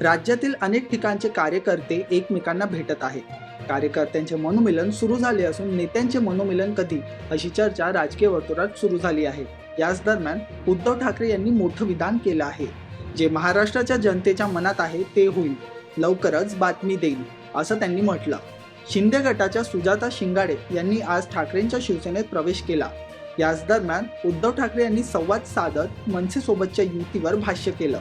राज्यातील अनेक ठिकाणचे कार्यकर्ते एकमेकांना भेटत आहेत. कार्यकर्त्यांचे मनोमिलन सुरू झाले असून नेत्यांचे मनोमिलन कधी अशी चर्चा राजकीय वर्तुळात सुरू झाली आहे. याच दरम्यान उद्धव ठाकरे यांनी मोठं विधान केलं आहे. जे महाराष्ट्राच्या जनतेच्या मनात आहे ते होईल. लवकरच बातमी देईल असं त्यांनी म्हटलं. शिंदे गटाच्या सुजाता शिंगाडे यांनी आज ठाकरेंच्या शिवसेनेत प्रवेश केला. याच दरम्यान उद्धव ठाकरे यांनी संवाद साधत मनसेसोबतच्या युतीवर भाष्य केलं.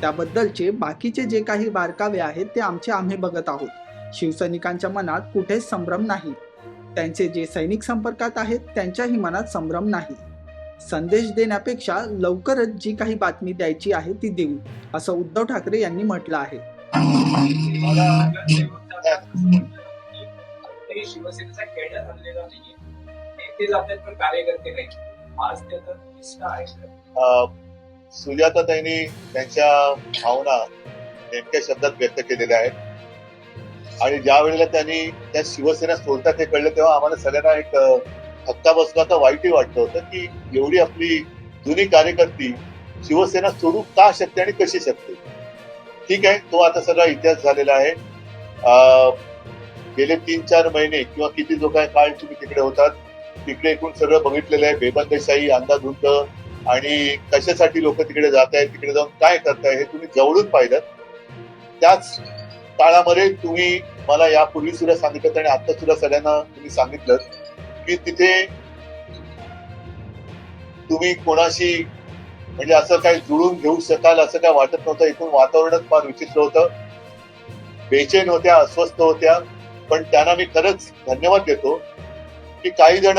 त्याबद्दलचे बाकीचे जे काही बारकावे आहेत ते आमचे आम्ही बघत आहोत. शिवसैनिकांच्या मनात कुठेच संभ्रम नाही. त्यांचे जे सैनिक संपर्कात आहेत त्यांच्याही मनात संभ्रम नाही. संदेश देण्यापेक्षा लवकरच जी काही बातमी द्यायची आहे ती देऊ असं उद्धव ठाकरे यांनी म्हटलं आहे. ते शिवसेनेचा कार्यकर्ते नाही आज त्याचा सुजाता त्यांनी सुजाताताईंनी त्यांच्या भावना नेमक्या शब्दात व्यक्त केलेल्या आहेत. आणि ज्या वेळेला त्यांनी त्या शिवसेना सोडतात हे कळलं तेव्हा आम्हाला सगळ्यांना एक हक्का बसला तर वाईटही वाटलं होतं की एवढी आपली जुनी कार्यकर्ती शिवसेना सोडू का शकते आणि कशी शकते? ठीक आहे तो आता सगळा इतिहास झालेला आहे. गेले तीन चार महिने किंवा किती जो काय काळ तुम्ही तिकडे होतात तिकडे एकूण सगळं बघितलेलं आहे. बेबंदशाही अंधाधुंद आणि कशासाठी लोक तिकडे जात आहेत तिकडे जाऊन काय करताय हे तुम्ही जवळून पाहिलं. त्याच काळामध्ये तुम्ही मला यापूर्वी सुद्धा सांगितलं आणि आता सुद्धा सगळ्यांना तुम्ही सांगितलं की तिथे तुम्ही कोणाशी म्हणजे असं काही जुळून घेऊ शकाल असं काय वाटत नव्हतं. एकूण वातावरणच फार विचित्र होतं. बेचैन होत्या अस्वस्थ होत्या. पण त्यांना मी खरंच धन्यवाद देतो की काही जण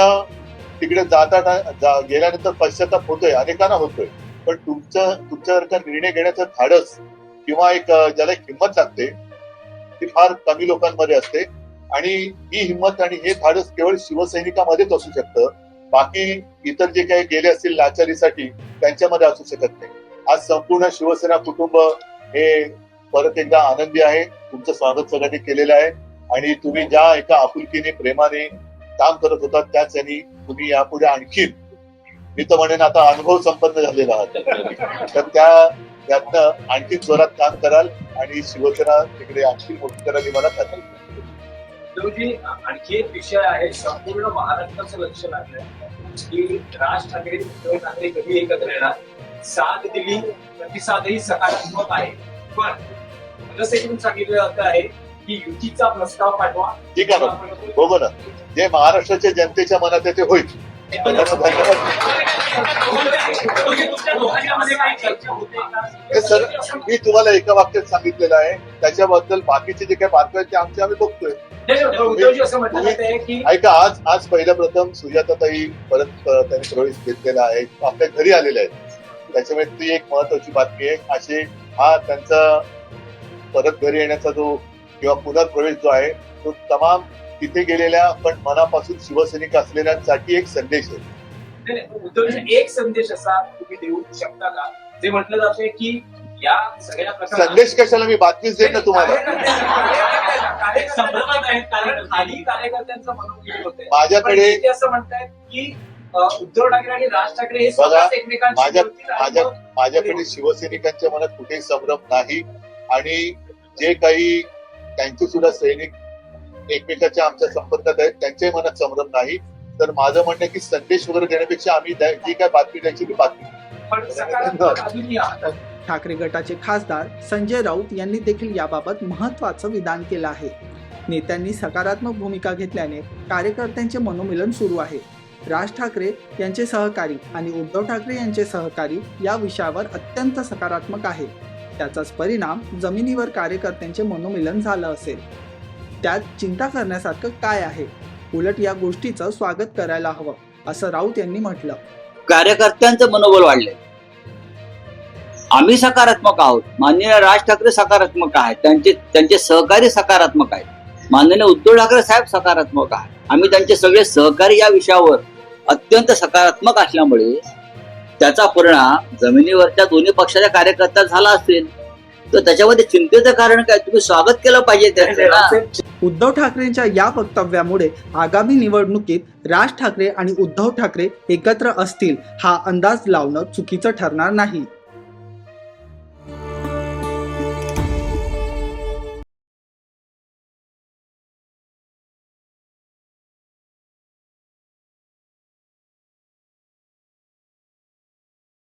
तिकडे जाताना जा- गेल्यानंतर पश्चाताप होतोय अनेकांना होतोय. पण तुमचं तुमच्यासारखा निर्णय घेण्याचं धाडस किंवा एक ज्याला एक लागते ती फार कमी लोकांमध्ये असते. आणि ही हिंमत आणि हे धाडस केवळ शिवसैनिकामध्येच असू शकतं. बाकी इतर जे काही गेले असतील लाचारीसाठी त्यांच्यामध्ये असू शकत नाही. आज संपूर्ण शिवसेना कुटुंब हे परत एकदा आनंदी आहे. तुमचं स्वागत सगळ्यांनी केलेलं आहे. आणि तुम्ही ज्या एका आपुलकीने प्रेमाने काम करत होता त्याच यांनी तुम्ही यापुढे आणखीन मी तर म्हणेन आता अनुभव संपन्न झालेला आहात. तर त्या त्यातनं आणखी जोरात काम कराल आणि शिवसेना तिकडे आणखी मोठी करायला मला खात्री आणखी एक विषय आहे संपूर्ण महाराष्ट्राचं लक्ष लागलं की राज ठाकरे उद्धव ठाकरे कधी एकत्र येणार? साथ दिली प्रतिसादही सकारात्मक आहे. पण मनसेकडून सांगितलं जात आहे की युतीचा प्रस्ताव पाठवा. ठीक आहे ना बघू ना जे महाराष्ट्राच्या जनतेच्या मनात आहे ते होईल. सर मी तुम्हाला एका वाक्यात सांगितलेलं आहे. त्याच्याबद्दल बाकीचे जे काही बातम्या आहेत ते आमचे आम्ही बघतोय. ऐका आज आज पहिल्या प्रथम सुजाताताई परत त्यांनी प्रवेश घेतलेला आहे. आपल्या घरी आलेल्या आहेत. त्याच्यामुळे ती एक महत्वाची बातमी आहे. असे हा त्यांचा परत घरी येण्याचा जो किंवा पुनर्प्रवेश जो आहे तो तमाम तिथे गेलेल्या पण मनापासून शिवसैनिक असलेल्यांसाठी एक संदेश आहे एक संदेश असा तुम्ही देऊ शकता का जे म्हटलं जाते की या सगळ्या संदेश कशाला मी बातमीच देईन ना तुम्हाला माझ्याकडे- असं म्हणतायत की उद्धव ठाकरे आणि राज ठाकरे हे माझ्या माझ्याकडे शिवसैनिकांच्या मनात कुठेही संभ्रम नाही आणि जे काही त्यांचे सुद्धा सैनिक एकमेकाच्या आमच्या संपर्कात आहेत. त्यांच्याही मनात संभ्रम नाही. तर माझं म्हणणं आहे की संदेश वगैरे देण्यापेक्षा आम्ही जी काय बातमी द्यायची ती बातमी. ठाकरे गटाचे खासदार संजय राऊत यांनी देखील याबाबत महत्त्वाचं विधान केलं आहे. नेत्यांनी सकारात्मक भूमिका घेतल्याने कार्यकर्त्यांचे मनोमिलन सुरू आहे. राज ठाकरे यांचे सहकारी आणि उद्धव ठाकरे यांचे सहकारी या विषयावर अत्यंत सकारात्मक आहे. त्याचाच परिणाम जमिनीवर कार्यकर्त्यांचे मनोमिलन झालं असेल. त्यात चिंता करण्यासारखं काय आहे? उलट या गोष्टीचं स्वागत करायला हवं असं राऊत यांनी म्हटलं. कार्यकर्त्यांचं मनोबल वाढले आम्ही सकारात्मक आहोत. माननीय राज ठाकरे सकारात्मक आहेत. त्यांचे त्यांचे सहकारी सकारात्मक आहेत. माननीय उद्धव ठाकरे साहेब सकारात्मक आहेत. आम्ही त्यांचे सगळे सहकारी या विषयावर अत्यंत सकारात्मक असल्यामुळे त्याचा परिणाम जमिनीवरच्या दोन्ही पक्षाच्या कार्यकर्त्यात झाला असेल तर त्याच्यामध्ये चिंतेचं कारण काय? तुम्ही स्वागत केलं पाहिजे त्याचं उद्धव ठाकरेंच्या या वक्तव्यामुळे आगामी निवडणुकीत राज ठाकरे आणि उद्धव ठाकरे एकत्र असतील हा अंदाज लावणं चुकीचं ठरणार नाही.